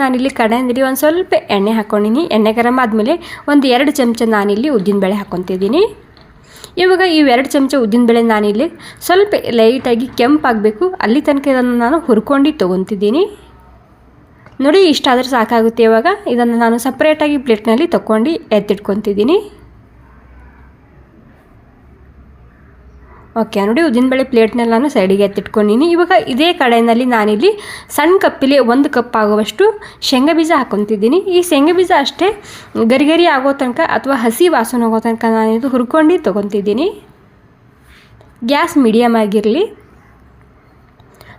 ನಾನಿಲ್ಲಿ ಕಡೆಯಿಂದಲಿ ಒಂದು ಸ್ವಲ್ಪ ಎಣ್ಣೆ ಹಾಕ್ಕೊಂಡಿನಿ ಎಣ್ಣೆ ಗರಂ ಆದಮೇಲೆ ಒಂದು ಎರಡು ಚಮಚ ನಾನಿಲ್ಲಿ ಉದ್ದಿನಬೇಳೆ ಹಾಕ್ಕೊತಿದ್ದೀನಿ ಇವಾಗ ಇವೆರಡು ಚಮಚ ಉದ್ದಿನಬೇಳೆ ನಾನಿಲ್ಲಿ ಸ್ವಲ್ಪ ಲೈಟಾಗಿ ಕೆಂಪಾಗಬೇಕು ಅಲ್ಲಿ ತನಕ ಇದನ್ನು ನಾನು ಹುರ್ಕೊಂಡು ತೊಗೊತಿದ್ದೀನಿ. ನೋಡಿ ಇಷ್ಟಾದರೆ ಸಾಕಾಗುತ್ತೆ ಇವಾಗ. ಇದನ್ನು ನಾನು ಸಪ್ರೇಟಾಗಿ ಪ್ಲೇಟ್ನಲ್ಲಿ ತೊಗೊಂಡು ಎತ್ತಿಟ್ಕೊತಿದ್ದೀನಿ. ಓಕೆ ನೋಡಿ ಉದ್ದಿನ ಬೇಳೆ ನಾನು ಸೈಡಿಗೆ ಎತ್ತಿಟ್ಕೊಂಡಿನಿ. ಇವಾಗ ಇದೇ ಕಡೆಯಲ್ಲಿ ನಾನಿಲ್ಲಿ ಸಣ್ಣ ಕಪ್ಪಿಲಿ ಒಂದು ಕಪ್ ಆಗುವಷ್ಟು ಶೇಂಗಾ ಬೀಜ ಹಾಕೊತಿದ್ದೀನಿ ಈ ಶೇಂಗಾ ಬೀಜ ಅಷ್ಟೇ ಗರಿಗರಿ ಗರಿ ಆಗೋ ತನಕ ಅಥವಾ ಹಸಿ ವಾಸನೆ ಹೋಗೋ ತನಕ ನಾನಿದು ಹುರ್ಕೊಂಡು ತೊಗೊತಿದ್ದೀನಿ. ಗ್ಯಾಸ್ ಮೀಡಿಯಮ್ ಆಗಿರಲಿ.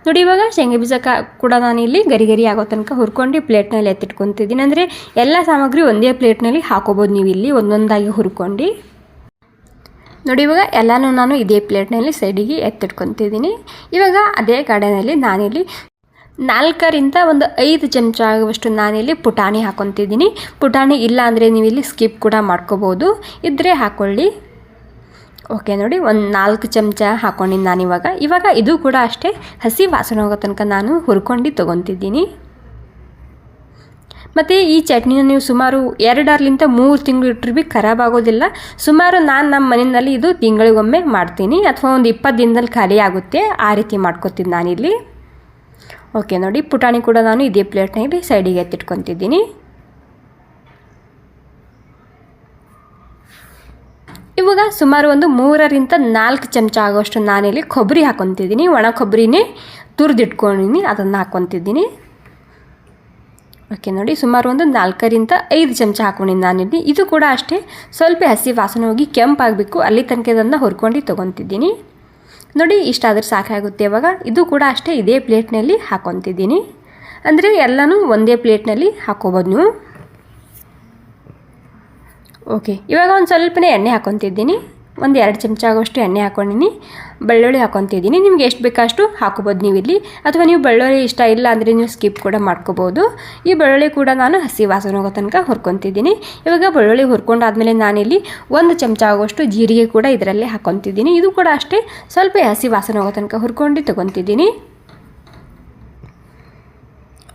ನೋಡಿ, ಇವಾಗ ಶೇಂಗಾ ಬೀಜ ಕೂಡ ನಾನಿಲ್ಲಿ ಗರಿ ಗರಿ ಆಗೋ ತನಕ ಹುರ್ಕೊಂಡು ಪ್ಲೇಟ್ನಲ್ಲಿ ಎತ್ತಿಟ್ಕೊತಿದ್ದೀನಿ. ಅಂದರೆ ಎಲ್ಲ ಸಾಮಗ್ರಿ ಒಂದೇ ಪ್ಲೇಟ್ನಲ್ಲಿ ಹಾಕೋಬೋದು ನೀವು ಇಲ್ಲಿ ಒಂದೊಂದಾಗಿ ಹುರ್ಕೊಂಡು. ನೋಡಿ, ಇವಾಗ ಎಲ್ಲನೂ ನಾನು ಇದೇ ಪ್ಲೇಟ್ನಲ್ಲಿ ಸೈಡಿಗೆ ಎತ್ತಿಟ್ಕೊತಿದ್ದೀನಿ. ಇವಾಗ ಅದೇ ಕಡೆಯಲ್ಲಿ ನಾನಿಲ್ಲಿ ನಾಲ್ಕರಿಂದ ಒಂದು ಐದು ಚಮಚ ಆಗುವಷ್ಟು ನಾನಿಲ್ಲಿ ಪುಟಾಣಿ ಹಾಕೊತಿದ್ದೀನಿ. ಪುಟಾಣಿ ಇಲ್ಲ ಅಂದರೆ ನೀವು ಇಲ್ಲಿ ಸ್ಕಿಪ್ ಕೂಡ ಮಾಡ್ಕೋಬೋದು. ಇದ್ದರೆ ಹಾಕ್ಕೊಳ್ಳಿ ಓಕೆ ನೋಡಿ, ಒಂದು ನಾಲ್ಕು ಚಮಚ ಹಾಕ್ಕೊಂಡಿನಿ ನಾನು ಇವಾಗ ಇವಾಗ ಇದು ಕೂಡ ಅಷ್ಟೇ ಹಸಿ ವಾಸನೆ ಹೋಗೋ ತನಕ ನಾನು ಹುರ್ಕೊಂಡು ತೊಗೊತಿದ್ದೀನಿ. ಮತ್ತು ಈ ಚಟ್ನಿನ ನೀವು ಸುಮಾರು ಎರಡರ್ಲಿಂತ ಮೂರು ತಿಂಗಳು ಇಟ್ಟರು ಭೀ ಖರಾಬ್ ಆಗೋದಿಲ್ಲ. ಸುಮಾರು ನಾನು ನಮ್ಮ ಮನೆಯಲ್ಲಿ ಇದು ತಿಂಗಳಿಗೊಮ್ಮೆ ಮಾಡ್ತೀನಿ. ಅಥವಾ ಒಂದು ಇಪ್ಪತ್ತು ದಿನದಲ್ಲಿ ಖಾಲಿ ಆಗುತ್ತೆ. ಆ ರೀತಿ ಮಾಡ್ಕೊತೀನಿ ನಾನಿಲ್ಲಿ. ಓಕೆ ನೋಡಿ, ಪುಟಾಣಿ ಕೂಡ ನಾನು ಇದೇ ಪ್ಲೇಟ್ನಲ್ಲಿ ಸೈಡಿಗೆ ಎತ್ತಿಟ್ಕೊತಿದ್ದೀನಿ. ಇವಾಗ ಸುಮಾರು ಒಂದು ಮೂರರಿಂದ ನಾಲ್ಕು ಚಮಚ ಆಗೋಷ್ಟು ನಾನಿಲ್ಲಿ ಕೊಬ್ಬರಿ ಹಾಕೊತಿದ್ದೀನಿ ಒಣ ಕೊಬ್ಬರಿನೇ ತುರಿದಿಟ್ಕೊಂಡಿನಿ, ಅದನ್ನು ಹಾಕ್ಕೊತಿದ್ದೀನಿ. ಓಕೆ, ನೋಡಿ, ಸುಮಾರು ಒಂದು ನಾಲ್ಕರಿಂದ ಐದು ಚಮಚ ಹಾಕೊಂಡಿನಿ ನಾನಿಲ್ಲಿ ಇದು ಕೂಡ ಅಷ್ಟೇ, ಸ್ವಲ್ಪ ಹಸಿ ವಾಸನೆ ಹೋಗಿ ಕೆಂಪಾಗಬೇಕು. ಅಲ್ಲಿ ತನಕ ಇದನ್ನು ಹುರ್ಕೊಂಡು ತೊಗೊತಿದ್ದೀನಿ. ನೋಡಿ, ಇಷ್ಟಾದರೆ ಸಾಕಾಗುತ್ತೆ ಇವಾಗ. ಇದು ಕೂಡ ಅಷ್ಟೇ, ಇದೇ ಪ್ಲೇಟ್ನಲ್ಲಿ ಹಾಕೊತಿದ್ದೀನಿ ಅಂದರೆ ಎಲ್ಲನೂ ಒಂದೇ ಪ್ಲೇಟ್ನಲ್ಲಿ ಹಾಕೋಬೋದು ನೀವು. ಓಕೆ, ಇವಾಗ ಒಂದು ಸ್ವಲ್ಪನೇ ಎಣ್ಣೆ ಹಾಕೊತಿದ್ದೀನಿ ಒಂದು ಎರಡು ಚಮಚ ಆಗೋಷ್ಟು ಎಣ್ಣೆ ಹಾಕೊಂಡಿನಿ. ಬೆಳ್ಳುಳ್ಳಿ ಹಾಕೊತಿದ್ದೀನಿ. ನಿಮ್ಗೆ ಎಷ್ಟು ಬೇಕಷ್ಟು ಹಾಕೋಬೋದು ನೀವು ಇಲ್ಲಿ. ಅಥವಾ ನೀವು ಬೆಳ್ಳುಳ್ಳಿ ಇಷ್ಟ ಇಲ್ಲ ಅಂದರೆ ನೀವು ಸ್ಕಿಪ್ ಕೂಡ ಮಾಡ್ಕೋಬೋದು. ಈ ಬೆಳ್ಳುಳ್ಳಿ ಕೂಡ ನಾನು ಹಸಿ ವಾಸನೆ ಹೋಗೋ ತನಕ ಹುರ್ಕೊತಿದ್ದೀನಿ. ಇವಾಗ ಬೆಳ್ಳುಳ್ಳಿ ಹುರ್ಕೊಂಡಾದ್ಮೇಲೆ ನಾನಿಲ್ಲಿ ಒಂದು ಚಮಚ ಆಗೋಷ್ಟು ಜೀರಿಗೆ ಕೂಡ ಇದರಲ್ಲೇ ಹಾಕೊತಿದ್ದೀನಿ. ಇದು ಕೂಡ ಅಷ್ಟೇ ಸ್ವಲ್ಪ ಹಸಿ ವಾಸನೆ ಹೋಗೋ ತನಕ ಹುರ್ಕೊಂಡು ತೊಗೊತಿದ್ದೀನಿ.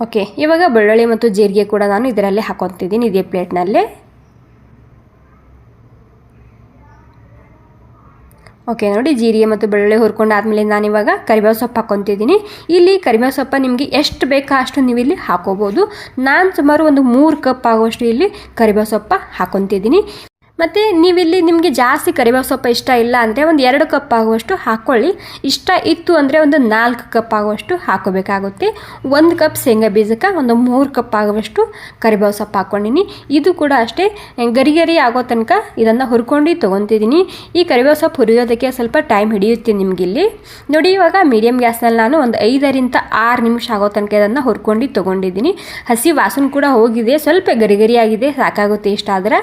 ಓಕೆ ಇವಾಗ ಬೆಳ್ಳುಳ್ಳಿ ಮತ್ತು ಜೀರಿಗೆ ಕೂಡ ನಾನು ಇದರಲ್ಲೇ ಹಾಕೊತಿದ್ದೀನಿ, ಇದೇ ಪ್ಲೇಟ್ನಲ್ಲೇ ಓಕೆ ನೋಡಿ ಜೀರಿಗೆ ಮತ್ತು ಬೆಳ್ಳುಳ್ಳಿ ಹುರ್ಕೊಂಡು ಆದಮೇಲೆ ನಾನಿವಾಗ ಕರಿಬೇವು ಸೊಪ್ಪು ಹಾಕ್ಕೊತಿದ್ದೀನಿ ಇಲ್ಲಿ ಕರಿಬೇವು ಸೊಪ್ಪು ನಿಮಗೆ ಎಷ್ಟು ಬೇಕೋ ಅಷ್ಟು ನೀವು ಇಲ್ಲಿ ಹಾಕೋಬೋದು. ನಾನು ಸುಮಾರು ಒಂದು ಮೂರು ಕಪ್ ಆಗುವಷ್ಟು ಇಲ್ಲಿ ಕರಿಬೇವು ಸೊಪ್ಪು ಹಾಕ್ಕೊತಿದ್ದೀನಿ ಮತ್ತು ನೀವಿಲ್ಲಿ ನಿಮಗೆ ಜಾಸ್ತಿ ಕರಿಬೇವು ಸೊಪ್ಪು ಇಷ್ಟ ಇಲ್ಲ ಅಂದರೆ ಒಂದು ಎರಡು ಕಪ್ ಆಗುವಷ್ಟು ಹಾಕ್ಕೊಳ್ಳಿ ಇಷ್ಟ ಇತ್ತು ಅಂದರೆ ಒಂದು ನಾಲ್ಕು ಕಪ್ ಆಗುವಷ್ಟು ಹಾಕೋಬೇಕಾಗುತ್ತೆ. ಒಂದು ಕಪ್ ಶೇಂಗಾ ಬೀಜಕ್ಕೆ ಒಂದು ಮೂರು ಕಪ್ ಆಗುವಷ್ಟು ಕರಿಬೇವು ಸೊಪ್ಪು ಹಾಕ್ಕೊಂಡಿನಿ ಇದು ಕೂಡ ಅಷ್ಟೇ, ಗರಿ ಗರಿ ಆಗೋ ತನಕ ಇದನ್ನು ಹುರ್ಕೊಂಡು ತೊಗೊತಿದ್ದೀನಿ ಈ ಕರಿಬೇವು ಸೊಪ್ಪು ಹುರಿಯೋದಕ್ಕೆ ಸ್ವಲ್ಪ ಟೈಮ್ ಹಿಡಿಯುತ್ತೆ ನಿಮಗಿಲ್ಲಿ. ನೋಡಿ, ಇವಾಗ ಮೀಡಿಯಮ್ ಗ್ಯಾಸ್ನಲ್ಲಿ ನಾನು ಒಂದು ಐದರಿಂದ ಆರು ನಿಮಿಷ ಆಗೋ ತನಕ ಇದನ್ನು ಹುರ್ಕೊಂಡು ತೊಗೊಂಡಿದ್ದೀನಿ ಹಸಿ ವಾಸನೆ ಕೂಡ ಹೋಗಿದೆ, ಸ್ವಲ್ಪ ಗರಿ ಗರಿ ಆಗಿದೆ, ಸಾಕಾಗುತ್ತೆ ಇಷ್ಟ ಆದರೆ.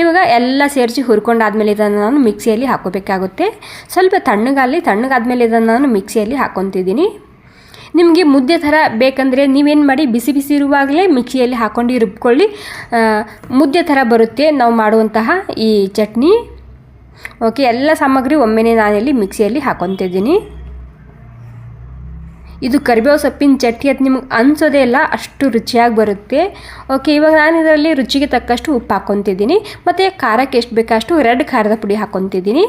ಇವಾಗ ಎಲ್ಲ ಎಲ್ಲ ಸೇರಿಸಿ ಹುರ್ಕೊಂಡಾದ್ಮೇಲೆ ಇದನ್ನು ನಾನು ಮಿಕ್ಸಿಯಲ್ಲಿ ಹಾಕೋಬೇಕಾಗುತ್ತೆ ಸ್ವಲ್ಪ ತಣ್ಣಗಾಗಲಿ, ತಣ್ಣಗಾದ್ಮೇಲೆ ಇದನ್ನು ನಾನು ಮಿಕ್ಸಿಯಲ್ಲಿ ಹಾಕೊತಿದ್ದೀನಿ ನಿಮಗೆ ಮುದ್ದೆ ಥರ ಬೇಕಂದರೆ ನೀವೇನು ಮಾಡಿ, ಬಿಸಿ ಬಿಸಿ ಇರುವಾಗಲೇ ಮಿಕ್ಸಿಯಲ್ಲಿ ಹಾಕ್ಕೊಂಡು ರುಬ್ಕೊಳ್ಳಿ. ಮುದ್ದೆ ಥರ ಬರುತ್ತೆ ನಾವು ಮಾಡುವಂತಹ ಈ ಚಟ್ನಿ. ಓಕೆ, ಎಲ್ಲ ಸಾಮಗ್ರಿ ಒಮ್ಮೆನೇ ನಾನಿಲ್ಲಿ ಮಿಕ್ಸಿಯಲ್ಲಿ ಹಾಕ್ಕೊತಿದ್ದೀನಿ. ಇದು ಕರಿಬೇವು ಸೊಪ್ಪಿನ ಚಟ್ನಿ ಅದು ನಿಮ್ಗೆ ಅನ್ಸೋದೇ ಇಲ್ಲ, ಅಷ್ಟು ರುಚಿಯಾಗಿ ಬರುತ್ತೆ. ಓಕೆ ಇವಾಗ ನಾನು ಇದರಲ್ಲಿ ರುಚಿಗೆ ತಕ್ಕಷ್ಟು ಉಪ್ಪು ಹಾಕ್ಕೊತಿದ್ದೀನಿ ಮತ್ತು ಖಾರಕ್ಕೆ ಎಷ್ಟು ಬೇಕಷ್ಟು ರೆಡ್ ಖಾರದ ಪುಡಿ ಹಾಕ್ಕೊತಿದ್ದೀನಿ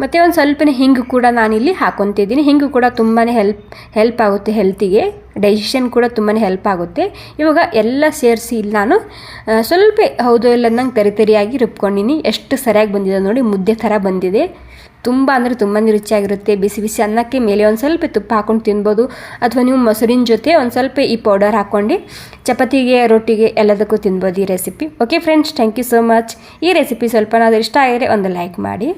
ಮತ್ತು ಒಂದು ಸ್ವಲ್ಪನೇ ಹಿಂಗೆ ಕೂಡ ನಾನಿಲ್ಲಿ ಹಾಕೊತಿದ್ದೀನಿ. ಹಿಂಗು ಕೂಡ ತುಂಬಾ ಹೆಲ್ಪ್ ಹೆಲ್ಪ್ ಆಗುತ್ತೆ ಹೆಲ್ತಿಗೆ ಡೈಜೆಷನ್ ಕೂಡ ತುಂಬಾ ಹೆಲ್ಪ್ ಆಗುತ್ತೆ. ಇವಾಗ ಎಲ್ಲ ಸೇರಿಸಿ ಇಲ್ಲಿ ನಾನು ಸ್ವಲ್ಪ ಹೌದು ಇಲ್ಲ ನಂಗೆ ತರಿ ತರಿಯಾಗಿ ರುಬ್ಕೊಂಡಿನಿ. ಎಷ್ಟು ಸರಿಯಾಗಿ ಬಂದಿದೆ ನೋಡಿ, ಮುದ್ದೆ ಥರ ಬಂದಿದೆ. ತುಂಬ ಅಂದರೆ ತುಂಬಾ ರುಚಿಯಾಗಿರುತ್ತೆ. ಬಿಸಿ ಬಿಸಿ ಅನ್ನಕ್ಕೆ ಮೇಲೆ ಒಂದು ಸ್ವಲ್ಪ ತುಪ್ಪ ಹಾಕೊಂಡು ತಿನ್ಬೋದು. ಅಥವಾ ನೀವು ಮೊಸರಿನ ಜೊತೆ ಒಂದು ಸ್ವಲ್ಪ ಈ ಪೌಡರ್ ಹಾಕ್ಕೊಂಡು ಚಪಾತಿಗೆ, ರೊಟ್ಟಿಗೆ ಎಲ್ಲದಕ್ಕೂ ತಿನ್ಬೋದು ಈ recipe okay friends thank you so much ಈ ರೆಸಿಪಿ ಸ್ವಲ್ಪನಾದರೂ ಇಷ್ಟ ಆಗಿದ್ರೆ ಒಂದು ಲೈಕ್ ಮಾಡಿ.